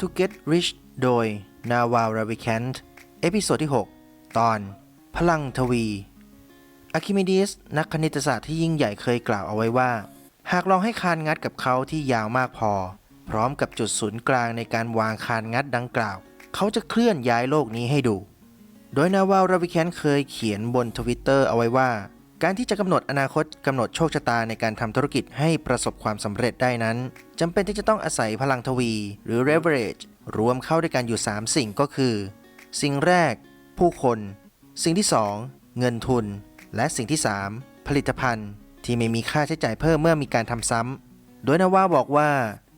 to Get Rich โดย Naval Ravikant เอพิโซดที่ 6 ตอน พลังทวีอะคิมิดีสนักคณิตศาสตร์ที่ยิ่งใหญ่เคยกล่าวเอาไว้ว่า หากลองให้คานงัดกับเขาที่ยาวมากพอ พร้อมกับจุดศูนย์กลางในการวางคานงัดดังกล่าว เขาจะเคลื่อนย้ายโลกนี้ให้ดู โดยนาวาลราวิแคนเคยเขียนบนทวิตเตอร์เอาไว้ว่า การที่จะกำหนดอนาคตกำหนดโชคชะตาในการทำธุรกิจให้ประสบความสำเร็จได้นั้นจำเป็นที่จะต้องอาศัยพลังทวี หรือ leverage รวมเข้าด้วยกันอยู่ 3 สิ่งก็คือ สิ่งแรก ผู้คน สิ่งที่ 2 เงินทุน และสิ่งที่ 3 ผลิตภัณฑ์ที่ไม่มีค่าใช้จ่ายเพิ่มเมื่อมีการทำซ้ำโดยนาวาบอกว่า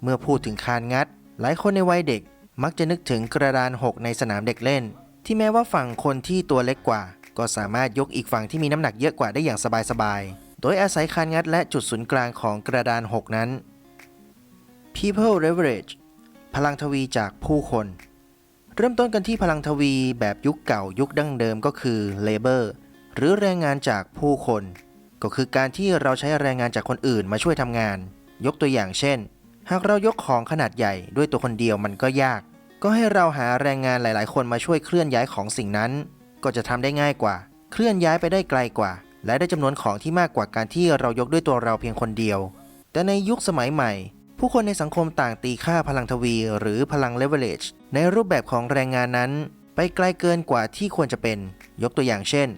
เมื่อพูดถึงคานงัด หลายคนในวัยเด็กมักจะนึกถึงกระดานหกในสนามเด็กเล่น ที่แม้ว่าฝั่งคนที่ตัวเล็กกว่า ก็สามารถยกอีกฝั่งที่มีน้ำหนักเยอะกว่าได้อย่างสบายๆ โดยอาศัยคานงัดและจุดศูนย์กลางของกระดานหกนั้น People Leverage พลังทวีจากผู้คน เริ่มต้นกันที่พลังทวีแบบยุคเก่ายุคดั้งเดิมก็คือ Labor หรือแรงงานจากผู้คน ก็คือการที่เราใช้แรงงานจากคนอื่นมาช่วยทำงาน ยกตัวอย่างเช่น หากเรายกของขนาดใหญ่ด้วยตัวคนเดียวมันก็ยาก ก็ให้เราหาแรงงานหลาย ๆ คนมาช่วยเคลื่อนย้ายของสิ่งนั้น ก็จะทำได้ง่ายกว่า เคลื่อนย้ายไปได้ไกลกว่า และได้จำนวนของที่มากกว่าการที่เรายกด้วยตัวเราเพียงคนเดียว แต่ในยุคสมัยใหม่ ผู้คนในสังคมต่างตีค่าพลังทวี หรือพลัง leverage ในรูปแบบของแรงงานนั้น ไปไกลเกินกว่าที่ควรจะเป็น ยกตัวอย่างเช่น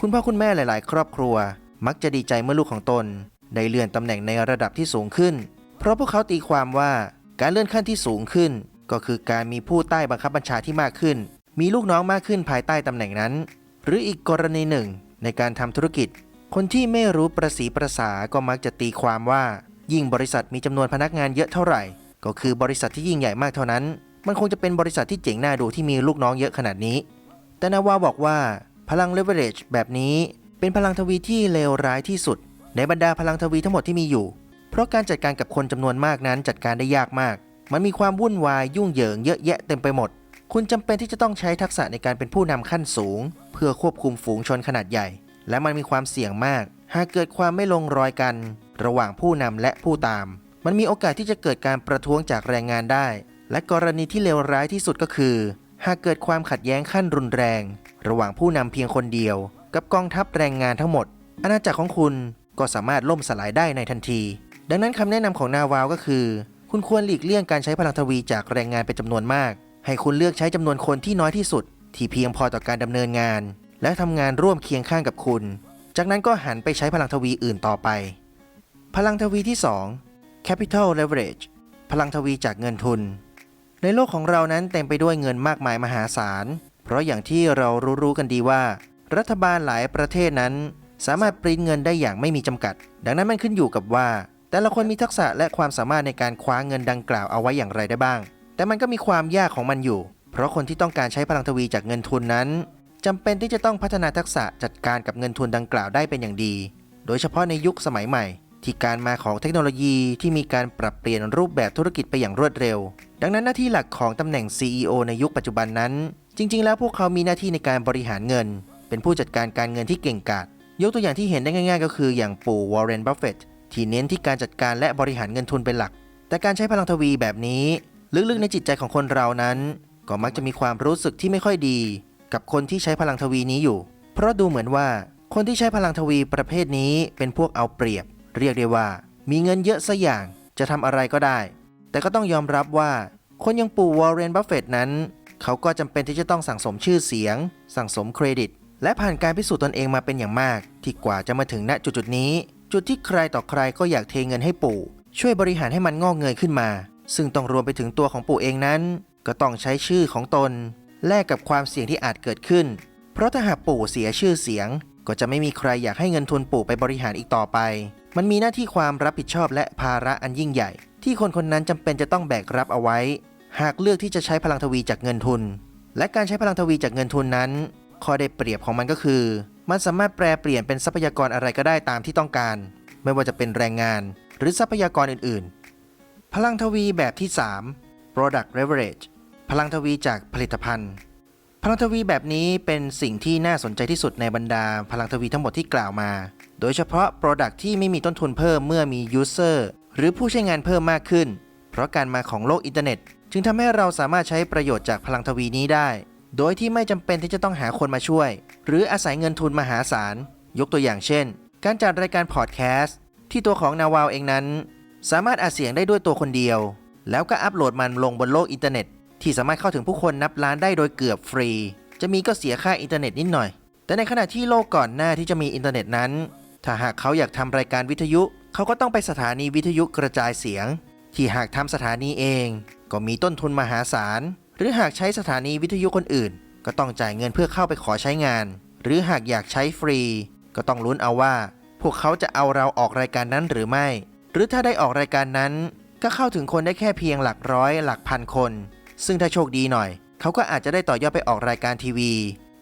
คุณพ่อคุณแม่หลาย ๆ ครอบครัว มักจะดีใจเมื่อลูกของตนได้เลื่อนตำแหน่งในระดับที่สูงขึ้น เพราะพวกเขาตีความว่าการเลื่อนขั้นที่สูงขึ้น ก็คือการมีผู้ใต้บังคับบัญชาที่มากขึ้น มีลูกน้องมากขึ้นภายใต้ตำแหน่งนั้น หรืออีกกรณีหนึ่ง ในการทำธุรกิจ คนที่ไม่รู้ประสีประสาก็มักจะตีความว่า ยิ่งบริษัทมีจำนวนพนักงานเยอะเท่าไหร่ ก็คือบริษัทที่ยิ่งใหญ่มากเท่านั้น มันคงจะเป็นบริษัทที่เจ๋งน่าดูที่มีลูกน้องเยอะขนาดนี้ แต่นาวาบอกว่า พลัง leverage แบบนี้เป็นพลังทวีที่เลวร้ายที่สุด ในบรรดาพลังทวีทั้งหมดที่มีอยู่ เพราะการจัดการกับคนจำนวนมากนั้นจัดการได้ยากมาก มันมีความวุ่นวายยุ่งเหยิงเยอะแยะเต็มไปหมด คุณจำเป็นที่จะต้องใช้ทักษะในการเป็นผู้นำขั้นสูง เพื่อควบคุมฝูงชนขนาดใหญ่ และมันมีความเสี่ยงมาก หากเกิดความไม่ลงรอยกัน ระหว่างผู้นำและผู้ตาม มันมีโอกาสที่จะเกิดการประท้วงจากแรงงานได้ และกรณีที่เลวร้ายที่สุดก็คือ หากเกิดความขัดแย้งขั้นรุนแรง ระหว่างผู้นำเพียงคนเดียว กับกองทัพแรงงานทั้งหมด อาณาจักรของคุณก็สามารถล่มสลายได้ในทันที ดังนั้นคำแนะนำของนาวาวก็คือ คุณควรหลีกเลี่ยงการใช้พลังทวีจากแรงงานเป็นจำนวนมาก ให้คุณเลือกใช้จำนวนคนที่น้อยที่สุด ที่เพียงพอต่อการดำเนินงาน และทำงานร่วมเคียงข้างกับคุณ จากนั้นก็หันไปใช้พลังทวีอื่นต่อไป พลังทวีที่ 2 capital leverage พลังทวีจากเงินทุน ในโลกของเรานั้นเต็มไปด้วยเงินมากมายมหาศาล เพราะอย่างที่เรารู้ๆกันดีว่า รัฐบาลหลายประเทศนั้น สามารถปริ้นเงินได้อย่างไม่มีจำกัด ดังนั้นมันขึ้นอยู่กับว่า แต่ละคนมีทักษะและความสามารถในการคว้าเงินดังกล่าวเอาไว้อย่างไรได้บ้าง แต่มันก็มีความยากของมันอยู่ เพราะคนที่ต้องการใช้พลังทวีจากเงินทุนนั้นจำเป็นที่จะต้องพัฒนาทักษะจัดการกับเงินทุนดังกล่าวได้เป็นอย่างดี โดยเฉพาะในยุคสมัยใหม่ ที่การมาของเทคโนโลยีที่มีการปรับเปลี่ยนรูปแบบธุรกิจไปอย่างรวดเร็ว ดังนั้นหน้าที่หลักของตำแหน่ง CEO ในยุคปัจจุบันนั้น จริง ๆ แล้วพวกเขามีหน้าที่ในการบริหารเงิน เป็นผู้จัดการการเงินที่เก่งกาจยกตัวอย่างที่เห็นได้ง่าย ๆ ก็คืออย่างปู่วอร์เรนบัฟเฟตที่เน้นที่การจัดการและบริหารเงินทุนเป็นหลัก แต่การใช้พลังทวีแบบนี้ ลึกๆในจิตใจของคนเรานั้น ก็มักจะมีความรู้สึกที่ไม่ค่อยดี กับคนที่ใช้พลังทวีนี้อยู่ เพราะดูเหมือนว่าคนที่ใช้พลังทวีประเภทนี้เป็นพวกเอาเปรียบ เรียกได้ว่า มีเงินเยอะซะอย่างจะทำอะไรก็ได้ แต่ก็ต้องยอมรับว่า คนยังปู่วอร์เรนบัฟเฟตนั้น เขาก็จำเป็นที่จะต้องสั่งสมชื่อเสียง สั่งสมเครดิต และผ่านการพิสูจน์ตนเองมาเป็นอย่างมาก ที่กว่าจะมาถึงณจุดๆนี้ จุดที่ใครต่อใครก็อยากเทเงินให้ปู่ ช่วยบริหารให้มันงอกเงยขึ้นมา ซึ่งต้องรวมไปถึงตัวของปู่เองนั้น ก็ต้องใช้ชื่อของตน แลกกับความเสี่ยงที่อาจเกิดขึ้น เพราะถ้าหากปู่เสียชื่อเสียง ก็จะไม่มีใครอยากให้เงินทุนปู่ไปบริหารอีกต่อไป มันมีหน้าที่ความรับผิดชอบและภาระอันยิ่งใหญ่ ที่คนคนนั้นจำเป็นจะต้องแบกรับเอาไว้ หากเลือกที่จะใช้พลังทวีจากเงินทุน และการใช้พลังทวีจากเงินทุนนั้นข้อได้เปรียบของมันก็คือ มันสามารถแปลเปลี่ยนเป็นทรัพยากรอะไรก็ได้ตามที่ต้องการ ไม่ว่าจะเป็นแรงงานหรือทรัพยากรอื่นๆ พลังทวีแบบที่ 3 product leverage พลังทวีจากผลิตภัณฑ์ พลังทวีแบบนี้เป็นสิ่งที่น่าสนใจที่สุดในบรรดาพลังทวีทั้งหมดที่กล่าวมา โดยเฉพาะ Product ที่ไม่มีต้นทุนเพิ่มเมื่อมี User หรือผู้ใช้งานเพิ่มมากขึ้น เพราะการมาของโลกอินเทอร์เน็ต จึงทำให้เราสามารถใช้ประโยชน์จากพลังทวีนี้ได้ โดยที่ไม่จำเป็นที่จะต้องหาคนมาช่วย หรืออาศัยเงินทุนมหาศาล ยกตัวอย่างเช่น การจัดรายการพอดแคสต์ที่ตัวของนาวาวเองนั้น สามารถอัดเสียงได้ด้วยตัวคนเดียว แล้วก็อัปโหลดมันลงบนโลกอินเทอร์เน็ต ที่สามารถเข้าถึงผู้คนนับล้านได้โดยเกือบฟรี จะมีก็เสียค่าอินเทอร์เน็ตนิดหน่อย แต่ในขณะที่โลกก่อนหน้าที่จะมีอินเทอร์เน็ตนั้น ถ้าหากเขาอยากทำรายการวิทยุ เขาก็ต้องไปสถานีวิทยุกระจายเสียง ที่หากทำสถานีเอง ก็มีต้นทุนมหาศาล หรือหากใช้สถานีวิทยุคนอื่น ก็ต้องจ่ายเงินเพื่อเข้าไปขอใช้งาน หรือหากอยากใช้ฟรี ก็ต้องลุ้นเอาว่า พวกเขาจะเอาเราออกรายการนั้นหรือไม่ หรือถ้าได้ออกรายการนั้น ก็เข้าถึงคนได้แค่เพียงหลักร้อย หลักพันคน ซึ่งถ้าโชคดีหน่อย เขาก็อาจจะได้ต่อยอดไปออกรายการทีวี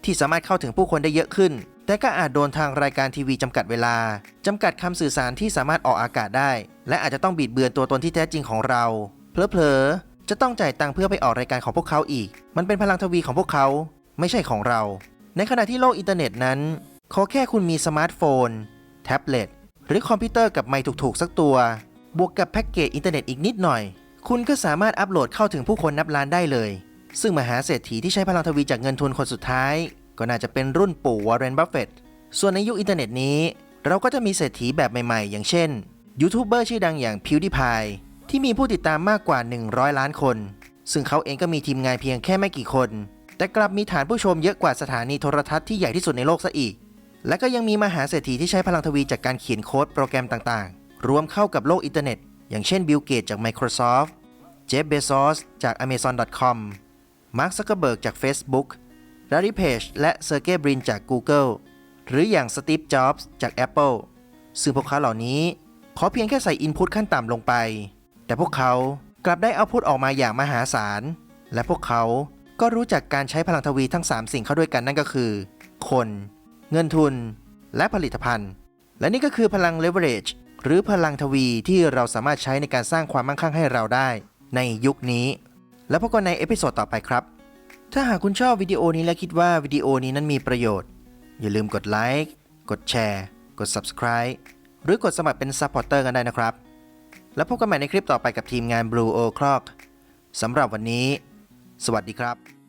ที่สามารถเข้าถึงผู้คนได้เยอะขึ้น แต่ก็อาจโดนทางรายการทีวีจำกัดเวลาจำกัดคำสื่อสารที่สามารถออกอากาศได้ และอาจจะต้องบิดเบือนตัวตนที่แท้จริงของเราเพลอๆจะต้องจ่ายตังค์เพื่อไปออกรายการของพวกเขาอีก มันเป็นพลังทวีของพวกเขา ไม่ใช่ของเรา ในขณะที่โลกอินเทอร์เน็ตนั้นขอแค่คุณมีสมาร์ทโฟน แท็บเล็ต หรือคอมพิวเตอร์กับไมค์ถูกๆ สักตัว บวกกับแพ็กเกจอินเทอร์เน็ตอีกนิดหน่อย คุณก็สามารถอัปโหลดเข้าถึงผู้คนนับล้านได้เลย ซึ่งมหาเศรษฐีที่ใช้พลังทวีจากเงินทุนคนสุดท้าย ก็น่าจะเป็นรุ่นปู่วอร์เรนบัฟเฟตต์ส่วนในยุคอินเทอร์เน็ตนี้ เราก็จะมีเศรษฐีแบบใหม่ๆ อย่างเช่นยูทูบเบอร์ชื่อดังอย่าง PewDiePie ที่มีผู้ติดตามมากกว่า 100 ล้านคน ซึ่งเขาเองก็มีทีมงานเพียงแค่ไม่กี่คน แต่กลับมีฐานผู้ชมเยอะกว่าสถานีโทรทัศน์ที่ใหญ่ที่สุดในโลกซะอีก และก็ยังมีมหาเศรษฐีที่ใช้พลังทวีจากการเขียนโค้ดโปรแกรมต่างๆ รวมเข้ากับโลกอินเทอร์เน็ต อย่างเช่นบิลเกตจาก Microsoft เจฟเบซอสจาก Amazon.com มาร์คซักเกอร์เบิร์กจาก Facebook ลารีเพจและเซอร์เกย์บรินจาก Google หรืออย่างสตีฟจ็อบส์จาก Apple ซึ่งพวกเขาเหล่านี้ ขอเพียงแค่ใส่อินพุตขั้นต่ำลงไป แต่พวกเขากลับได้เอาพุตออกมาอย่างมหาศาล และพวกเขาก็รู้จักการใช้พลังทวีทั้ง 3 สิ่งเข้าด้วยกันนั่นก็คือ คน เงินทุน และผลิตภัณฑ์ และนี่ก็คือพลัง leverage หรือพลังทวีที่เราสามารถใช้ในการสร้างความมั่งคั่งให้เราได้ ในยุคนี้ แล้วพบกันในเอพิโซดต่อไปครับ ถ้าหากคุณชอบวิดีโอนี้และคิดว่าวิดีโอนี้นั้นมีประโยชน์ อย่าลืมกดไลค์กดแชร์กด Subscribe หรือกดสมัครเป็นซัพพอร์เตอร์กันได้นะครับ แล้วพบกันใหม่ในคลิปต่อไปกับทีมงาน Blue O'Clock สำหรับวันนี้ สวัสดีครับ